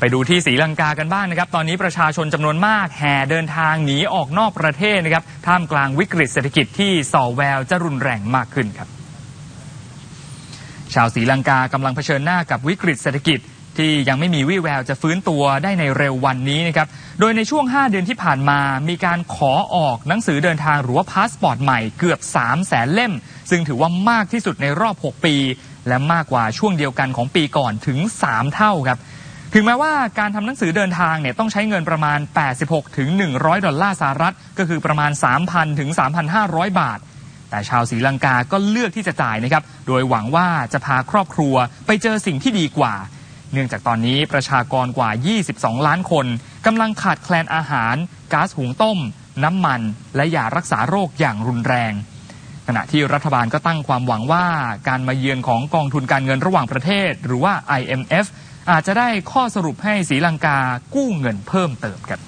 ไปดูที่ศรีลังกากันบ้างนะครับ ตอนนี้ประชาชนจำนวนมากแห่เดินทางหนีออกนอกประเทศนะครับ ท่ามกลางวิกฤตเศรษฐกิจที่ส่อแววจะรุนแรงมากขึ้นครับ ชาวศรีลังกากำลังเผชิญหน้ากับวิกฤตเศรษฐกิจที่ยังไม่มีวี่แววจะฟื้นตัวได้ในเร็ววันนี้นะครับ โดยในช่วง 5 เดือนที่ผ่านมา มีการขอออกหนังสือเดินทางหรือว่าพาสปอร์ตใหม่เกือบ 3 0 0แสนเล่ม ซึ่งถือว่ามากที่สุดในรอบ 6 ปี และมากกว่าช่วงเดียวกันของปีก่อนถึง 3 เท่าครับ ถึงแม้ว่าการทำหนังสือเดินทางเนี่ยต้องใช้เงินประมาณ 86 ถึง 100 ดอลลาร์สหรัฐ ก็คือประมาณ 3,000 ถึง 3,500 บาท แต่ชาวศรีลังกาก็เลือกที่จะจ่ายนะครับ โดยหวังว่าจะพาครอบครัวไปเจอสิ่งที่ดีกว่า เนื่องจากตอนนี้ประชากรกว่า 22 ล้านคนกำลังขาดแคลนอาหารก๊าซหุงต้ม น้ำมัน และยารักษาโรคอย่างรุนแรงขณะที่รัฐบาลก็ตั้งความหวังว่าการมาเยือนของกองทุนการเงินระหว่างประเทศ หรือว่า IMF อาจจะได้ข้อสรุปให้ศรีลังกากู้เงินเพิ่มเติมกัน